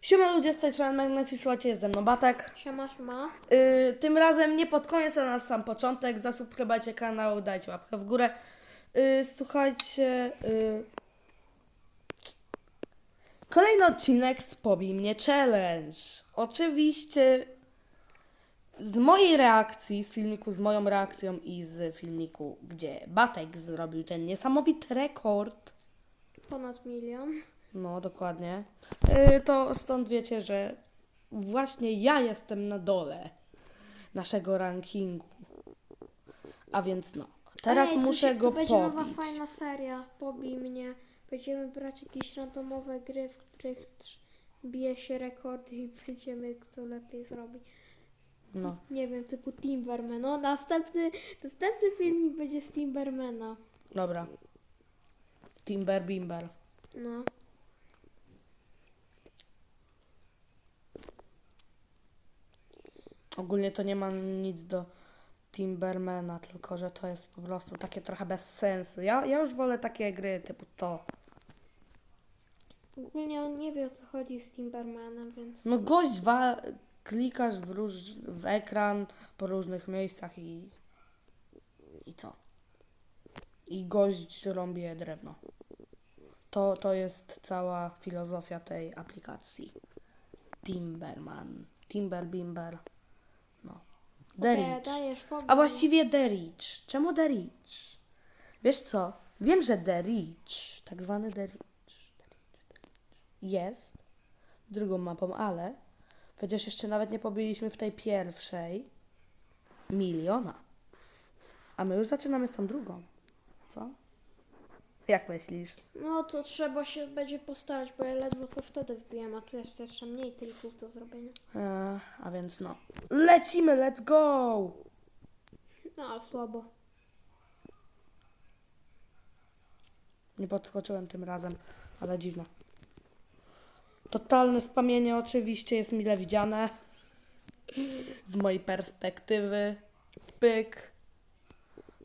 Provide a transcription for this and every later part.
Siema ludzie, z tej strony Magnesis, słuchajcie, jest ze mną Batek. Siema, siema. Yy, tym razem nie pod koniec, a na sam początek. Zasubskrybujcie kanał, dajcie łapkę w górę. Yy, słuchajcie, yy... kolejny odcinek z Pobij mnie Challenge. Oczywiście z mojej reakcji, z filmiku z moją reakcją i z filmiku, gdzie Batek zrobił ten niesamowity rekord. Ponad milion. No, dokładnie. Yy, to stąd wiecie, że właśnie ja jestem na dole naszego rankingu. A więc no, teraz Ej, to muszę się, go to będzie nowa pobić. fajna seria. Pobij mnie. Będziemy brać jakieś randomowe gry, w których trz- bije się rekordy i będziemy kto lepiej zrobi. No, Nie wiem, typu Timberman. No, następny, następny filmik będzie z Timbermana. dobra. Timber Bimber. No. Ogólnie to nie ma nic do Timbermana, tylko że to jest po prostu takie trochę bez sensu. Ja, ja już wolę takie gry typu to. Ogólnie on nie wie o co chodzi z Timbermanem, więc... No gość wa- klikasz w, róż, w ekran po różnych miejscach i i co? I gość rąbie drewno. To, to jest cała filozofia tej aplikacji. Timberman. Timber Bimber. The Okej, Rich. dajesz, pobij A właściwie The Rich. Czemu The Rich? Wiesz co? Wiem, że The Rich, tak zwany The Rich, The Rich, The Rich jest drugą mapą, ale przecież jeszcze nawet nie pobiliśmy w tej pierwszej miliona. A my już zaczynamy z tą drugą. Co? Jak myślisz? No to trzeba się będzie postarać, bo ja ledwo co wtedy wbiłem, a tu jest jeszcze mniej trików do zrobienia. E, a więc no. Lecimy, let's go! No, ale słabo. Nie podskoczyłem tym razem, ale dziwne. Totalne spamienie oczywiście jest mile widziane. Z mojej perspektywy. Pyk.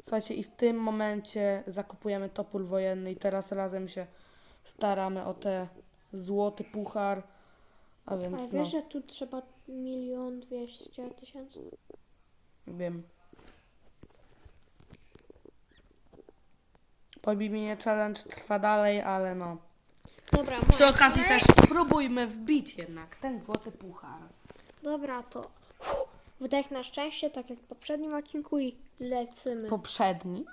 Słuchajcie, i w tym momencie zakupujemy topór wojenny i teraz razem się staramy o te złoty puchar. A A więc no, wiesz, że tu trzeba milion dwieście tysięcy? wiem. Pobij mnie challenge trwa dalej, ale no. Dobra, Przy okazji też spróbujmy wbić jednak ten złoty puchar. Dobra, to wdech na szczęście, tak jak w poprzednim odcinku i lecimy. Poprzedni?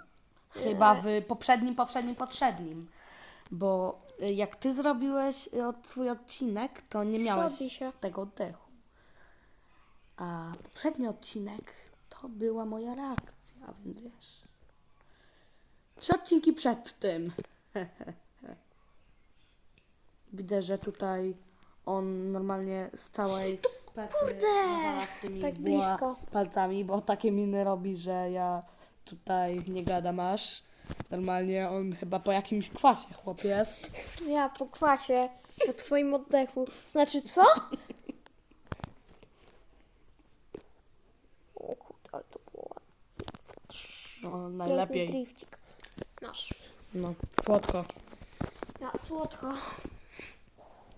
Chyba w poprzednim, poprzednim, poprzednim. Bo y, jak ty zrobiłeś y, od swój odcinek, to nie miałeś się. tego oddechu. A poprzedni odcinek to była moja reakcja, więc wiesz. Trzy odcinki przed tym. Widzę, że tutaj on normalnie z całej nawala z tymi tak blisko. palcami, bo takie miny robi, że ja tutaj nie gadam aż. Normalnie on chyba po jakimś kwasie chłop jest. Ja po kwasie, po twoim oddechu. Znaczy co? O kurde, ale to było ładne. No, Piękny najlepiej. driftik. Masz. No, słodko. Ja, słodko.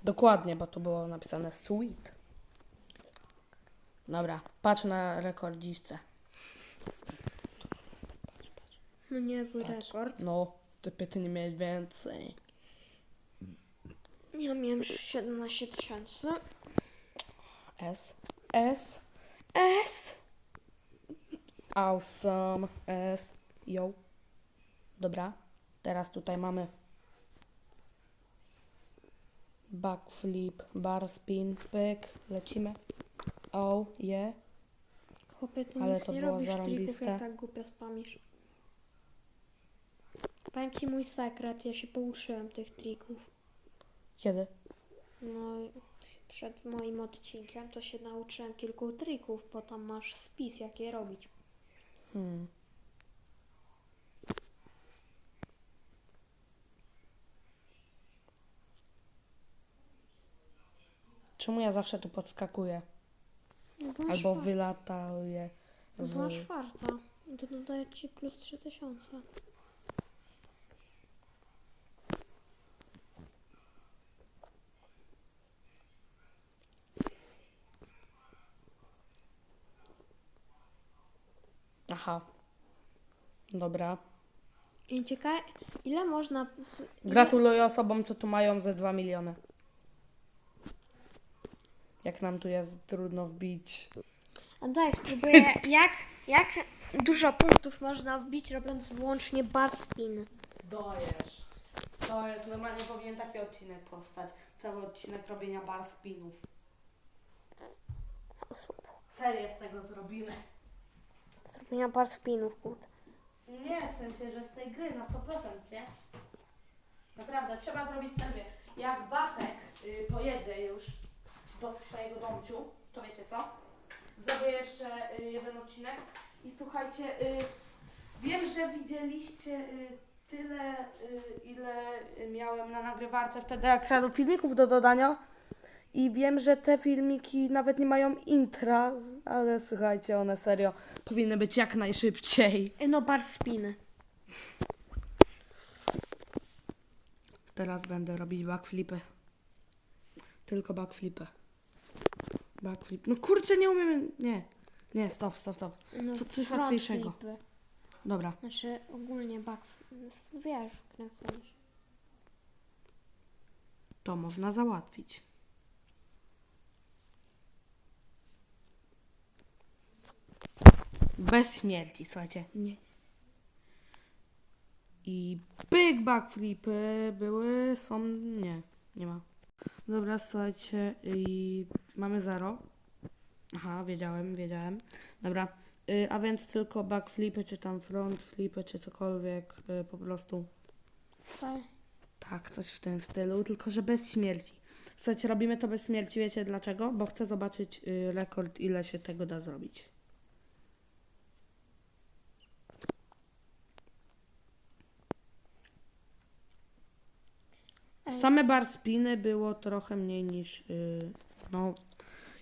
Dokładnie, bo to było napisane sweet. Dobra, patrz na rekordzistę. No niezły Patrz. rekord. No, ty pyty nie miałeś więcej. Ja miałem już 17 tysięcy. S. S. S. Awesome. S. Yo. Dobra. Teraz tutaj mamy backflip, bar spin, pyk. Lecimy. Oh, yeah. Chłopie, ty Ale nic to nie było robisz trików, zarąbiste. jak tak głupio spamisz. Powiem ci mój sekret, ja się pouczyłem tych trików. Kiedy? No, przed moim odcinkiem to się nauczyłem kilku trików, bo tam masz spis, jak je robić. Hmm. Czemu ja zawsze tu podskakuję? No Albo czwarte. wylatuje. No dwa W... czwarta. I to dodaje ci plus 3000. Aha. Dobra. I ciekawe, ile można... z- Gratuluję osobom, co tu mają ze 2 miliony. Jak nam tu jest trudno wbić. A daj, spróbuję, jak, jak dużo punktów można wbić, robiąc wyłącznie bar spin. Dojesz. To jest, normalnie powinien taki odcinek powstać. Cały odcinek robienia bar spinów. Osób. Serię z tego zrobimy. Zrobienia bar spinów, kurde. Nie, w sensie, że z tej gry na 100%, nie? Naprawdę, trzeba zrobić serię. Jak Batek y, pojedzie już do swojego domciu, to wiecie co? Zrobię jeszcze y, jeden odcinek i słuchajcie, y, wiem, że widzieliście y, tyle, y, ile miałem na nagrywarce wtedy ekranów filmików do dodania. I wiem, że te filmiki nawet nie mają intra, ale słuchajcie, one serio powinny być jak najszybciej. No bar spiny. Teraz będę robić backflipy. Tylko backflipy. Backflip. No kurczę, nie umiem. Nie. Nie, stop, stop, stop. No, Co- coś front łatwiejszego. flipy. Dobra. Znaczy ogólnie back... Wiesz, kręcenie się. To można załatwić. Bez śmierci, słuchajcie. Nie. I big backflipy były, są, nie, nie ma. Dobra, słuchajcie, i mamy zero. Aha, wiedziałem, wiedziałem. Dobra, y, a więc tylko backflipy, czy tam front flipy, czy cokolwiek, y, po prostu. Fajnie. Tak, coś w tym stylu, tylko że bez śmierci. Słuchajcie, robimy to bez śmierci, wiecie dlaczego? Bo chcę zobaczyć y, rekord, ile się tego da zrobić. Same bar spiny było trochę mniej niż. y, no.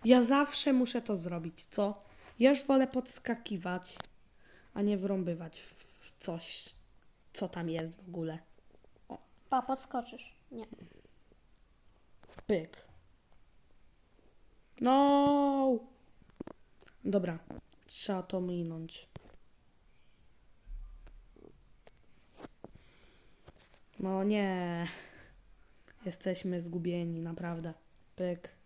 Ja zawsze muszę to zrobić, co? Ja już wolę podskakiwać, a nie wrąbywać w, coś, co tam jest w ogóle. Pa, podskoczysz. Nie. Pyk. No. Dobra, trzeba to minąć. No nie. Jesteśmy zgubieni, naprawdę. Pyk.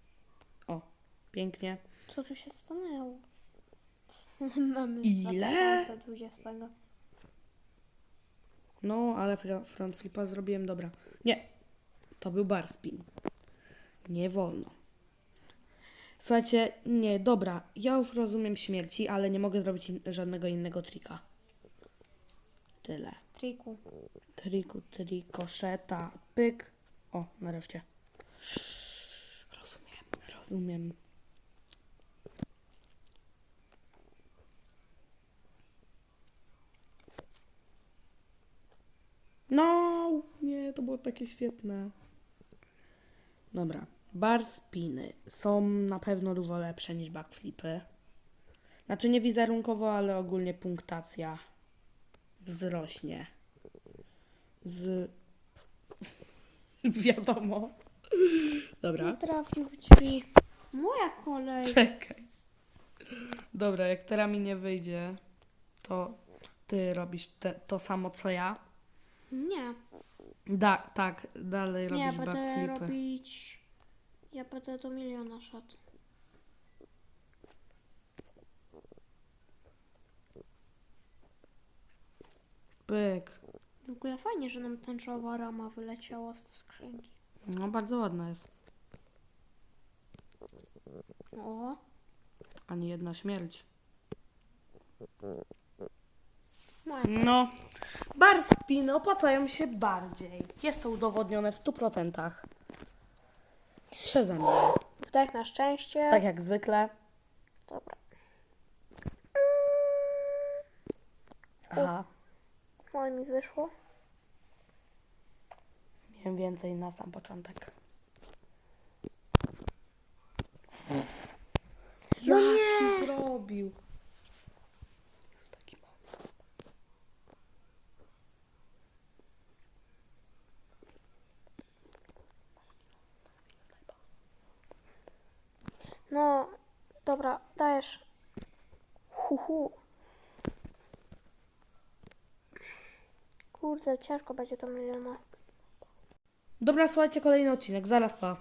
Pięknie. Co tu się stanęło? Mamy z Ile? 2020. No, ale fr- front flipa zrobiłem, dobra. Nie, to był bar spin. Nie wolno. Słuchajcie, nie, dobra, ja już rozumiem śmierci, ale nie mogę zrobić in- żadnego innego trika. Tyle. Triku. Triku, trikoszeta, pyk. O, nareszcie. Rozumiem, rozumiem. No, nie, to było takie świetne. Dobra, bar spiny są na pewno dużo lepsze niż backflipy. Znaczy nie wizerunkowo, ale ogólnie punktacja wzrośnie. Z. Wiadomo. Dobra. Nie trafił w drzwi. Moja kolej. Czekaj. Dobra, jak teraz mi nie wyjdzie, to ty robisz te, to samo co ja. Nie. Da, tak, dalej Nie, robisz będę backflipy. robić... Ja będę do miliona szat. Pyk. W ogóle fajnie, że nam tęczowa rama wyleciała z tej skrzynki. No bardzo ładna jest. O, Ani jedna śmierć. moja. No. Bar spiny opłacają się bardziej. Jest to udowodnione w 100%. Przeze mnie. Wdech na szczęście. Tak jak zwykle. Dobra. Aha. Ale mi wyszło. Miałem więcej na sam początek. Uhu. Kurde, ciężko będzie to miliona. Dobra, słuchajcie, kolejny odcinek. Zaraz pa.